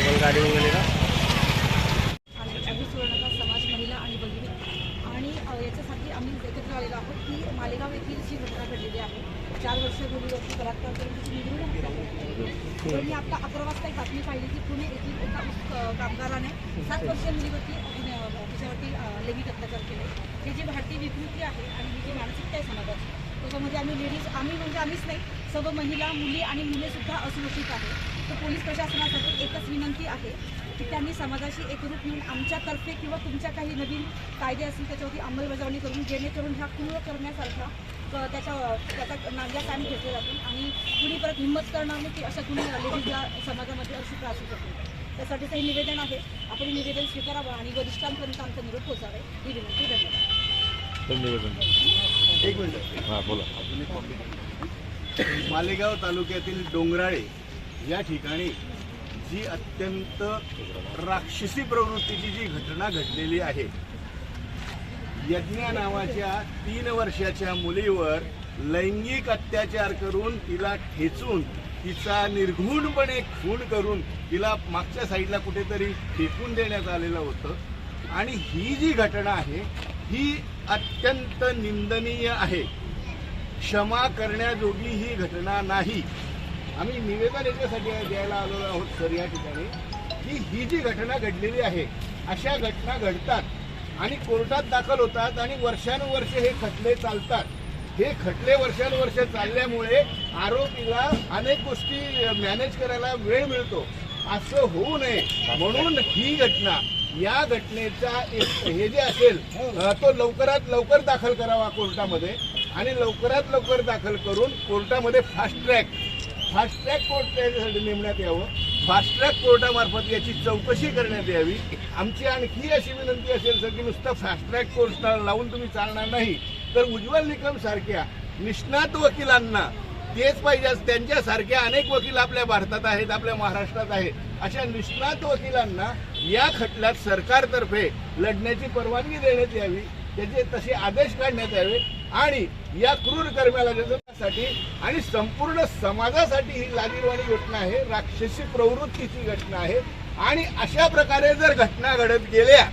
Double गाडी वगैरे का? आणि अभिसुवर्णता समाज महिला आणि भगिनी आणि याच्यासाठी आम्ही एकत्र आलेलो आहोत. की मालेगाव येथील जी घटना घडलेली आहे. चार वर्षापूर्वीवरती बलात्कार करून तिची निर्मिती हत्या मी आता अकरा वाजता एक बातमी पाहिली की पुणे येथील एका कामगाराने सात वर्षीय मुलीवरती गुन्हे- अ, तिच्यावरती लैंगिक अत्याचार केले. ही जी भारतीय विकृती आहे आणि ही जी मानसिकता आहे समाजाची त्याच्यामध्ये आम्ही लेडीज आम्ही म्हणजे आम्हीच नाही सर्व महिला मुली आणि मुलेसुद्धा असुरक्षित आहे. तर पोलीस प्रशासनासाठी एकच विनंती आहे की त्यांनी समाजाशी एकरूप येऊन आमच्यातर्फे किंवा तुमच्या काही नवीन कायदे असतील त्याच्यावरती अंमलबजावणी करून जेणेकरून ह्या क्रूर करण्यासारखा त्याच्या त्याचा नांग्या कायम घेतल्या जातील आणि कुणी परत हिंमत करणार नाही की अशा कुणी लेडीजला समाजामध्ये अशी त्रास होऊ शकतो त्यासाठी हे निवेदन आहे. आपण निवेदन स्वीकारावं आणि वरिष्ठांपर्यंत आमचा निरोप पोचावे ही विनंती धन्यवाद. निवेदन. एक मिनिट. हां बोला. मालेगाव तालुक्यातील डोंगराळे या ठिकाणी जी अत्यंत राक्षसी प्रवृत्तीची जी घटना घडलेली आहे यज्ञा नावाच्या तीन वर्षाच्या मुलीवर लैंगिक अत्याचार करून तिला ठेचून तिचा निर्घुणपणे खून करून तिला मागच्या साईडला कुठेतरी फेकून देण्यात आलेलं होतं. आणि ही जी घटना आहे ही अत्यंत निंदनीय आहे. क्षमा करण्याजोगी ही घटना नाही. आम्ही निवेदन याच्यासाठी द्यायला आलो आहोत सर या ठिकाणी की ही जी घटना घडलेली आहे अशा घटना घडतात आणि कोर्टात दाखल होतात आणि वर्षानुवर्ष हे खटले चालतात. हे खटले वर्षानुवर्ष चालल्यामुळे आरोपीला अनेक गोष्टी मॅनेज करायला वेळ मिळतो. असं होऊ नये. म्हणून ही घटना या घटनेचा एक हे जे असेल अ, तो लवकरात लवकर दाखल करावा कोर्टामध्ये आणि लवकरात लवकर दाखल करून कोर्टामध्ये fast track fast track court त्याच्यासाठी नेमण्यात यावं. फास्ट ट्रॅक कोर्टामार्फत याची चौकशी करण्यात यावी. आमची आणखी अशी विनंती असेल सर की नुसतं फास्ट ट्रॅक कोर्ट लावून तुम्ही चालणार नाही. तर उज्ज्वल निकम सारख्या निष्णात वकिलांना तेच पाहिजे त्यांच्यासारखे त्यांच्यासारख्या अनेक वकील आपल्या भारतात आहेत आपल्या महाराष्ट्रात आहेत. अशा निष्णात वकिलांना या खटल्यात सरकारतर्फे लढण्याची परवानगी देण्यात यावी त्याचे तसे आदेश काढण्यात यावे आणि या क्रूर कर्म्याला जगण्यासाठी आणि संपूर्ण समाजासाठी ही लाजीरवाणी घटना आहे राक्षसी प्रवृत्तीची घटना आहे. आणि अशा प्रकारे जर घटना घडत गेल्या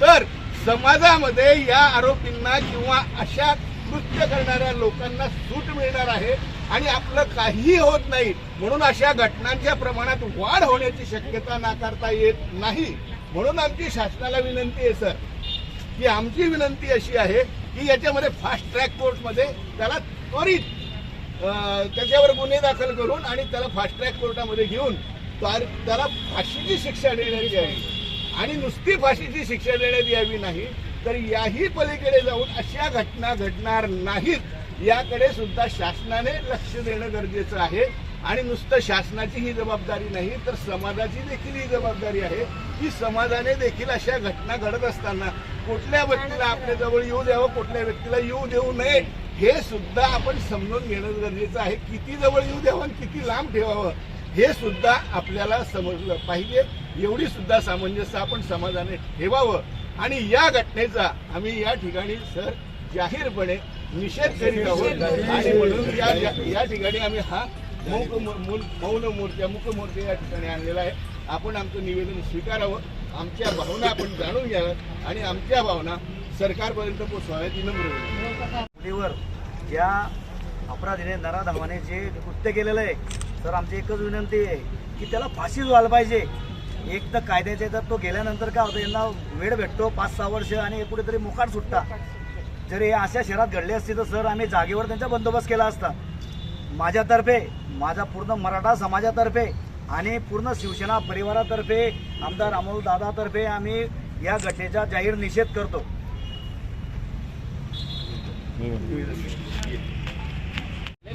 तर समाजामध्ये या आरोपींना किंवा अशा कृत्य करणाऱ्या लोकांना सूट मिळणार आहे. आणि आपलं काहीही होत नाही. म्हणून अशा घटनांच्या प्रमाणात वाढ होण्याची शक्यता नाकारता येत नाही. म्हणून आमची शासनाला विनंती आहे सर की आमची विनंती अशी आहे की याच्यामध्ये फास्ट ट्रॅक कोर्टमध्ये त्याला त्वरित त्याच्यावर गुन्हे दाखल करून आणि त्याला फास्ट ट्रॅक कोर्टामध्ये घेऊन त्याला फाशीची शिक्षा देण्यात यावी. आणि नुसती फाशीची शिक्षा देण्यात यावी नाही तर याही पलीकडे जाऊन अशा घटना घडणार नाहीत. याकडे सुद्धा शासनाने लक्ष देणं गरजेचं आहे. आणि नुसतं शासनाची ही जबाबदारी नाही तर समाजाची देखील ही जबाबदारी आहे. की समाजाने देखील अशा घटना घडत असताना कुठल्या व्यक्तीला आपल्या जवळ येऊ द्यावं कुठल्या व्यक्तीला येऊ देऊ नये हे सुद्धा आपण समजून घेणं गरजेचं आहे. किती जवळ येऊ द्यावं आणि किती लांब ठेवावं हे सुद्धा आपल्याला समजलं पाहिजे. एवढी सुद्धा सामंजस्य आपण समाजाने ठेवावं. आणि या घटनेचा आम्ही या ठिकाणी सर जाहीरपणे निषेध करीत आहोत. आणि म्हणून या या- या ठिकाणी आम्ही हा मूक मौन मोर्चा मुक मोर्चा या ठिकाणी आणलेला आहे. आपण आमचं निवेदन स्वीकारावं आमच्या भावना आपण जाणून घ्याव्यात आणि आमच्या भावना सरकारपर्यंत पोचवाव्यात ही नम्र. मुलीवर ज्या अपराधीने नराधावाने जे कृत्य केलेलं आहे तर आमची एकच विनंती आहे की त्याला फाशीच व्हायला पाहिजे. एक तर कायद्याच्या तर तो गेल्यानंतर काय होतं यांना वेळ भेटतो पाच सहा वर्ष आणि कुठेतरी मुखाट सुटता. जर हे अशा शहरात घडले असते तर सर आम्ही जागेवर त्यांचा बंदोबस्त केला असता. माझ्यातर्फे माझा पूर्ण मराठा समाजातर्फे आणि पूर्ण शिवसेना परिवारातर्फे आमदार अमोल दादातर्फे आम्ही या घटनेचा जाहीर निषेध करतो.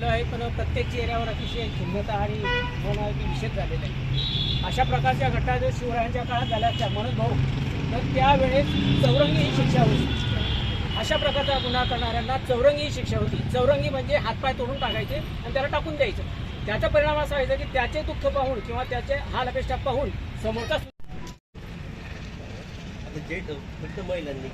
आहे पण प्रत्येक चेहऱ्यावर अतिशय खिन्नता आणि होणारी निषेध झालेला आहे. अशा प्रकारच्या घटना जर शिवरायांच्या काळात झाल्या असत्या म्हणून भाऊ तर त्यावेळेस चौरंगी ही शिक्षा होती. अशा प्रकारचा गुन्हा करणाऱ्यांना चौरंगी शिक्षा होती. चौरंगी म्हणजे हातपाय तोडून टाकायचे आणि त्याला टाकून द्यायचं. त्याचा परिणाम असा व्हायचा की त्याचे दुःख पाहून किंवा त्याचे हाल अपेक्षा पाहून समोरचा जे फक्त महिलांनी